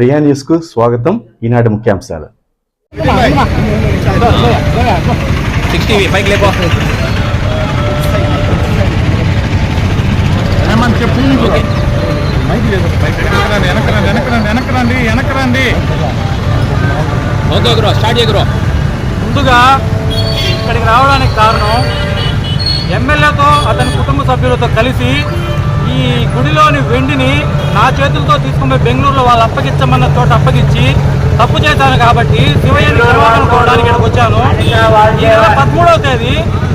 ప్రియా న్యూస్కు స్వాగతం. ఈనాటి ముఖ్యాంశాలు. ముందుగా ఇక్కడికి రావడానికి కారణం ఎమ్మెల్యేతో అతని కుటుంబ సభ్యులతో కలిసి ఈ గుడిలోని వెండిని నా చేతులతో తీసుకుని బెంగళూరులో వాళ్ళు అప్పగించమన్న చోట అప్పగించి తప్పు చేశాను కాబట్టి శివయ్యని కలవాలనుకోవడానికి ఇక్కడికి వచ్చాను. ఈ నెల పదమూడవ తేదీ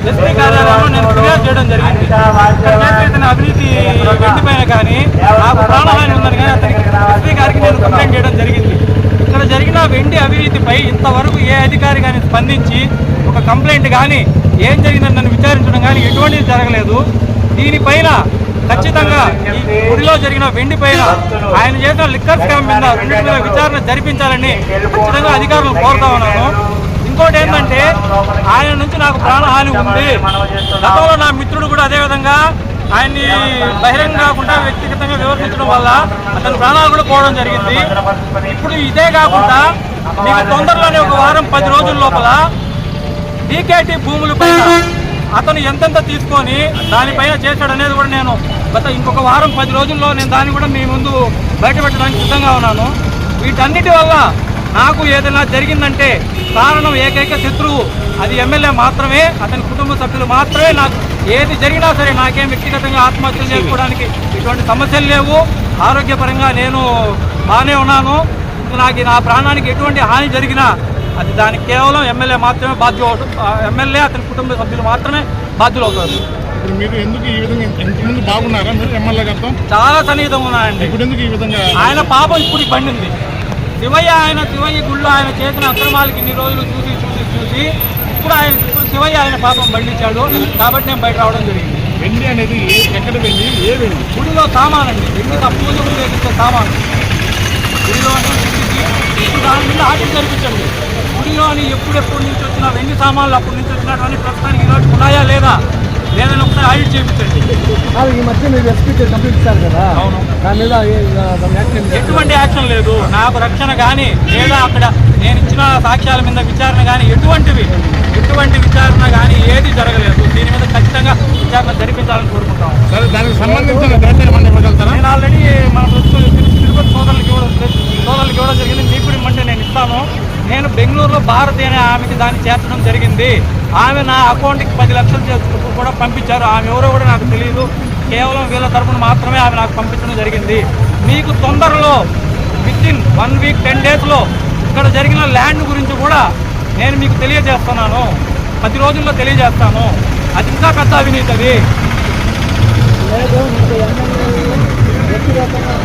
ఎస్పీ కార్యాలయంలో నేను ఫిర్యాదు చేయడం జరిగింది. చేసిన ఇతని అవినీతి వెండి పైన కానీ నాకు ప్రాణహాని ఉందని కానీ అతనికి ఎస్పీ గారికి నేను కంప్లైంట్ చేయడం జరిగింది. ఇక్కడ జరిగిన వెండి అవినీతిపై ఇంతవరకు ఏ అధికారి కానీ స్పందించి ఒక కంప్లైంట్ కానీ ఏం జరిగిందని నన్ను విచారించడం కానీ ఎటువంటిది జరగలేదు. దీనిపైన ఖచ్చితంగా ఈ గుడిలో జరిగిన వెండి పైన ఆయన చేసిన లిక్కర్ స్కామ్ మీద రెండింటి మీద విచారణ జరిపించాలని ఖచ్చితంగా అధికారులు కోరుతా ఉన్నాను. ఇంకోటి ఏంటంటే ఆయన నుంచి నాకు ప్రాణహాని ఉంది. గతంలో నా మిత్రుడు కూడా అదే విధంగా ఆయన్ని బహిరంగ కాకుండా వ్యక్తిగతంగా వివరించడం వల్ల అతని ప్రాణాలు కూడా పోవడం జరిగింది. ఇప్పుడు ఇదే కాకుండా మీకు తొందరలోనే ఒక వారం పది రోజుల లోపల డీకేటీ భూములపై అతను ఎంతెంత తీసుకొని దానిపైన చేశాడు అనేది కూడా నేను గత ఇంకొక వారం పది రోజుల్లో నేను దాన్ని కూడా మీ ముందు బయటపెట్టడానికి సిద్ధంగా ఉన్నాను. వీటన్నిటి వల్ల నాకు ఏదైనా జరిగిందంటే కారణం ఏకైక శత్రువు అది ఎమ్మెల్యే మాత్రమే అతని కుటుంబ సభ్యులు మాత్రమే. నాకు ఏది జరిగినా సరే నాకేం వ్యక్తిగతంగా ఆత్మహత్యలు చేసుకోవడానికి ఇటువంటి సమస్యలు లేవు. ఆరోగ్యపరంగా నేను బాగానే ఉన్నాను. నాకు నా ప్రాణానికి ఎటువంటి హాని జరిగినా అది దానికి కేవలం ఎమ్మెల్యే మాత్రమే బాధ్యత ఎమ్మెల్యే అతని కుటుంబ సభ్యులు మాత్రమే బాధ్యులు అవుతారు. మీరు ఎందుకు ఈ విధంగా ఇంతకుముందు బాగున్నారా మీరు ఎమ్మెల్యే గారితో? చాలా సన్నిహితంగా ఉన్నాయండి ఇప్పుడు ఎందుకు ఈ విధంగా ఆయన పాపం ఇప్పుడు పండింది శివయ్య ఆయన శివయ్య గుళ్ళో ఆయన చేసిన అక్రమాలకి ఇన్ని రోజులు చూసి చూసి చూసి ఇప్పుడు ఆయన ఇప్పుడు శివయ్య ఆయన పాపం పండించాడు కాబట్టి నేను బయట రావడం జరిగింది. వెండి అనేది ఎక్కడ వెండి? ఏ వెండి? గుడిలో సామానండి ఎన్ని పూజ ఉపయోగించే సామాను. ఇప్పుడు దాని మీద ఆటలు జరిపించండి. గుడిలోని ఎప్పుడెప్పుడు నుంచి వచ్చిన వెండి సామాన్లు అప్పటి నుంచి వచ్చినటువంటి ప్రస్తుతానికి ఈరోజు ఉన్నాయా లేదా? లేదని ఒకసారి ఆడిట్ చేయించండి. కాదు, ఈ మధ్య మీరు ఎస్పీ కంప్లీట్ ఇచ్చారు కదా. అవును. దాని మీద? ఎటువంటి యాక్షన్ లేదు. నాకు రక్షణ కానీ లేదా అక్కడ నేను ఇచ్చిన సాక్ష్యాల మీద విచారణ కానీ ఎటువంటివి? ఎటువంటి విచారణ కానీ ఏది జరగలేదు. దీని మీద ఖచ్చితంగా విచారణ జరిపించాలని కోరుకుంటాం సరే దానికి సంబంధించిన నేను ఆల్రెడీ మన ప్రస్తుతం తిరుపతి సోదరులకి ఇవ్వడం సోదరులకి ఇవ్వడం జరిగింది మీకు కూడా ఇమ్మంటే నేను ఇస్తాను నేను బెంగళూరులో భారతి అనే ఆమెకి దాన్ని చేర్చడం జరిగింది. ఆమె నా అకౌంట్కి పది లక్షలు కూడా పంపించారు. ఆమె ఎవరో కూడా నాకు తెలియదు కేవలం వీళ్ళ తరఫున మాత్రమే ఆమె నాకు పంపించడం జరిగింది. మీకు తొందరలో within one week ten డేస్లో ఇక్కడ జరిగిన ల్యాండ్ గురించి కూడా నేను మీకు తెలియజేస్తున్నాను. పది రోజుల్లో తెలియజేస్తాను. అది ఇంకా పెద్ద అవినీతి అది. లేదు, వ్యక్తిగతంగా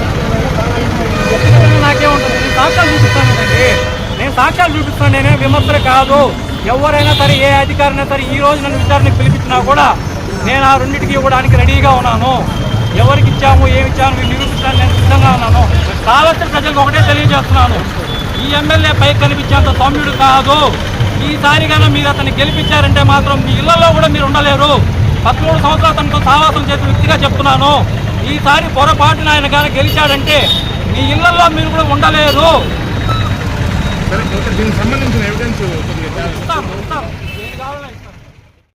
నేను సాక్ష్యాలు చూపిస్తాను నేనే విమర్శలు కాదు. ఎవరైనా సరే ఏ అధికారైనా సరే ఈ రోజు నన్ను విచారణకు పిలిపించినా కూడా నేను ఆ రెండింటికి ఇవ్వడానికి రెడీగా ఉన్నాను. ఎవరికి ఇచ్చాము ఏమి ఇచ్చాము మీరు నిరూపించడానికి నేను సిద్ధంగా ఉన్నాను. కావలసిన ప్రజలకు ఒకటే తెలియజేస్తున్నాను. ఈ ఎమ్మెల్యే పై కనిపించేంత సౌమ్యుడు కాదు. ఈసారి కన్నా మీరు అతన్ని గెలిపించారంటే మాత్రం మీ ఇళ్ళలో కూడా మీరు ఉండలేరు. పదమూడు సంవత్సరాలు అతనితో సావాసం చేసిన వ్యక్తిగా చెప్తున్నాను. ఈసారి పొరపాటున ఆయన కానీ గెలిచాడంటే మీ ఇళ్ళలో మీరు కూడా ఉండలేరు. సరే దీనికి సంబంధించిన ఎవిడెన్స్ కొద్దిగా